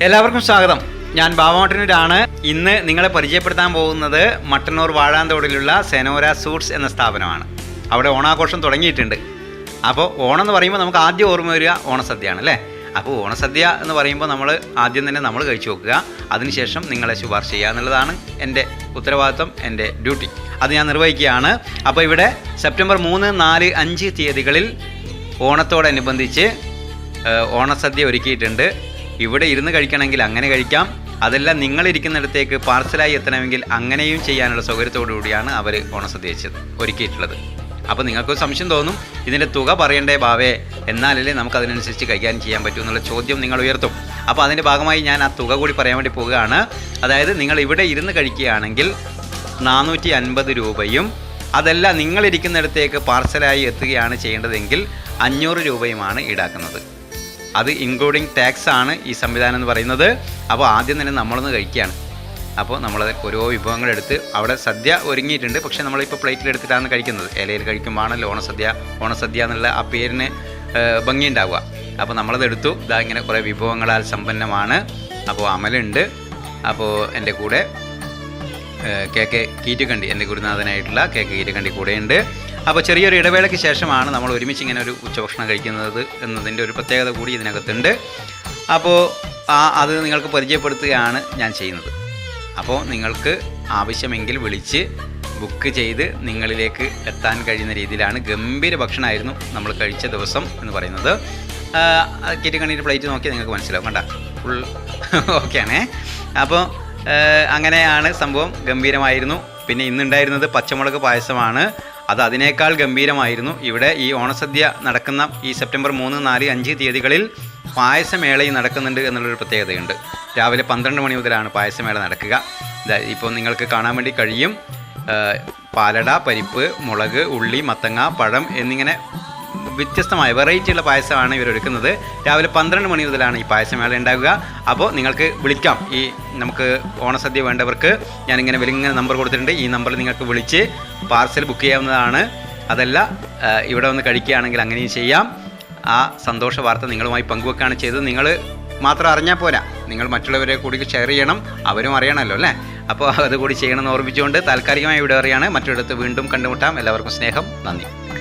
എല്ലാവർക്കും സ്വാഗതം. ഞാൻ ബാബമട്ടനൂരാണ് ഇന്ന് നിങ്ങളെ പരിചയപ്പെടുത്താൻ പോകുന്നത് മട്ടന്നൂർ വാഴാന്തോടിലുള്ള സെനോര സൂട്ട്സ് എന്ന സ്ഥാപനമാണ്. അവിടെ ഓണാഘോഷം തുടങ്ങിയിട്ടുണ്ട്. അപ്പോൾ ഓണം എന്ന് പറയുമ്പോൾ നമുക്ക് ആദ്യം ഓർമ്മ വരിക ഓണസദ്യയാണ് അല്ലേ? അപ്പോൾ ഓണസദ്യ എന്ന് പറയുമ്പോൾ നമ്മൾ ആദ്യം തന്നെ നമ്മൾ കഴിച്ചു നോക്കുക. അതിനുശേഷം നിങ്ങളെ ശുപാർശ ചെയ്യുക എന്നുള്ളതാണ് എന്റെ ഉത്തരവാദിത്വം എന്റെ ഡ്യൂട്ടി. അത് ഞാൻ നിർവഹിക്കുകയാണ്. അപ്പോൾ ഇവിടെ സെപ്റ്റംബർ മൂന്ന് നാല് അഞ്ച് തീയതികളിൽ ഓണത്തോടനുബന്ധിച്ച് ഓണസദ്യ ഒരുക്കിയിട്ടുണ്ട്. ഇവിടെ ഇരുന്ന് കഴിക്കണമെങ്കിൽ അങ്ങനെ കഴിക്കാം. അതല്ല നിങ്ങളിരിക്കുന്നിടത്തേക്ക് പാർസലായി എത്തണമെങ്കിൽ അങ്ങനെയും ചെയ്യാനുള്ള സൗകര്യത്തോടു കൂടിയാണ് അവർ ഓണസദ്യ വെച്ചത് ഒരുക്കിയിട്ടുള്ളത്. അപ്പോൾ നിങ്ങൾക്ക് സംശയം തോന്നും ഇതിന്റെ തുക പറയണ്ടേ ബാവേ? എന്നാലല്ലേ നമുക്ക് അതിനനുസരിച്ച് കൈകാര്യം ചെയ്യാൻ പറ്റൂ എന്നുള്ള ചോദ്യം നിങ്ങൾ ഉയർത്തും. അപ്പോൾ അതിന്റെ ഭാഗമായി ഞാൻ ആ തുക കൂടി പറയാൻ വേണ്ടി പോവുകയാണ്. അതായത് നിങ്ങൾ ഇവിടെ ഇരുന്ന് കഴിക്കുകയാണെങ്കിൽ നാനൂറ്റി അൻപത് രൂപയും അതല്ല നിങ്ങളിരിക്കുന്നിടത്തേക്ക് പാർസലായി എത്തുകയാണ് ചെയ്യേണ്ടതെങ്കിൽ അഞ്ഞൂറ് രൂപയുമാണ് ഈടാക്കുന്നത്. അത് ഇൻക്ലൂഡിങ് ടാക്സ് ആണ് ഈ സംവിധാനം എന്ന് പറയുന്നത്. അപ്പോൾ ആദ്യം തന്നെ നമ്മളൊന്ന് കഴിക്കുകയാണ്. അപ്പോൾ നമ്മൾ ഓരോ വിഭവങ്ങൾ എടുത്ത് അവിടെ സദ്യ ഒരുങ്ങിയിട്ടുണ്ട്. പക്ഷേ നമ്മളിപ്പോൾ പ്ലേറ്റിൽ എടുത്തിട്ടാണ് കഴിക്കുന്നത്. ഇലയിൽ കഴിക്കുമ്പോഴാണല്ലോ ഓണസദ്യ ഓണസദ്യ എന്നുള്ള ആ പേരിന് ഭംഗിയുണ്ടാവുക. അപ്പോൾ നമ്മളത് എടുത്തു. ഇതാ ഇങ്ങനെ കുറേ വിഭവങ്ങളാൽ സമ്പന്നമാണ്. അപ്പോൾ അമലുണ്ട്. അപ്പോൾ എന്റെ കൂടെ കെ കെ കീറ്റുകണ്ടി എന്റെ ഗുരുനാഥനായിട്ടുള്ള കെ കെ കീറ്റുകണ്ടി കൂടെയുണ്ട്. അപ്പോൾ ചെറിയൊരു ഇടവേളയ്ക്ക് ശേഷമാണ് നമ്മൾ ഒരുമിച്ച് ഇങ്ങനെ ഒരു ഉച്ചഭക്ഷണം കഴിക്കുന്നത് എന്നതിന്റെ ഒരു പ്രത്യേകത കൂടി ഇതിനകത്തുണ്ട്. അപ്പോൾ ആ അത് നിങ്ങൾക്ക് പരിചയപ്പെടുത്തുകയാണ് ഞാൻ ചെയ്യുന്നത്. അപ്പോൾ നിങ്ങൾക്ക് ആവശ്യമെങ്കിൽ വിളിച്ച് ബുക്ക് ചെയ്ത് നിങ്ങളിലേക്ക് എത്താൻ കഴിയുന്ന രീതിയിലാണ് ഗംഭീര ഭക്ഷണമായിരുന്നു നമ്മൾ കഴിച്ച ദിവസം എന്ന് പറയുന്നത്. കീറ്റുകണ്ടിന്റെ പ്ലേറ്റ് നോക്കിയാൽ നിങ്ങൾക്ക് മനസ്സിലാവും. കണ്ട? ഫുൾ ഓക്കെയാണേ. അപ്പോൾ അങ്ങനെയാണ് സംഭവം ഗംഭീരമായിരുന്നു. പിന്നെ ഇന്നുണ്ടായിരുന്നത് പച്ചമുളക് പായസമാണ്. അത് അതിനേക്കാൾ ഗംഭീരമായിരുന്നു. ഇവിടെ ഈ ഓണസദ്യ നടക്കുന്ന ഈ സെപ്റ്റംബർ മൂന്ന് നാല് അഞ്ച് തീയതികളിൽ പായസമേളയും നടക്കുന്നുണ്ട് എന്നുള്ളൊരു പ്രത്യേകതയുണ്ട്. രാവിലെ പന്ത്രണ്ട് മണി മുതലാണ് പായസമേള നടക്കുക. ഇപ്പോൾ നിങ്ങൾക്ക് കാണാൻ വേണ്ടി കഴിയും. പാലട പരിപ്പ് മുളക് ഉള്ളി മത്തങ്ങ പഴം എന്നിങ്ങനെ വ്യത്യസ്തമായ വെറൈറ്റിയുള്ള പായസമാണ് ഇവർ ഒരുക്കുന്നത്. രാവിലെ പന്ത്രണ്ട് മണി മുതലാണ് ഈ പായസമേള ഉണ്ടാകുക. അപ്പോൾ നിങ്ങൾക്ക് വിളിക്കാം. ഈ നമുക്ക് ഓണസദ്യ വേണ്ടവർക്ക് ഞാനിങ്ങനെ വലിയ നമ്പർ കൊടുത്തിട്ടുണ്ട്. ഈ നമ്പറിൽ നിങ്ങൾക്ക് വിളിച്ച് പാർസൽ ബുക്ക് ചെയ്യാവുന്നതാണ്. അതല്ല ഇവിടെ വന്ന് കഴിക്കുകയാണെങ്കിൽ അങ്ങനെയും ചെയ്യാം. ആ സന്തോഷ വാർത്ത നിങ്ങളുമായി പങ്കുവെക്കുകയാണ് ചെയ്തത്. നിങ്ങൾ മാത്രം അറിഞ്ഞാൽ പോരാ. നിങ്ങൾ മറ്റുള്ളവരെ കൂടി ഷെയർ ചെയ്യണം. അവരും അറിയണമല്ലോ അല്ലേ? അപ്പോൾ അതുകൂടി ചെയ്യണമെന്ന് ഓർമ്മിച്ചുകൊണ്ട് താൽക്കാലികമായി ഇവിടെ അറിയാണ്. മറ്റൊരിടത്ത് വീണ്ടും കണ്ടുമുട്ടാം. എല്ലാവർക്കും സ്നേഹം. നന്ദി.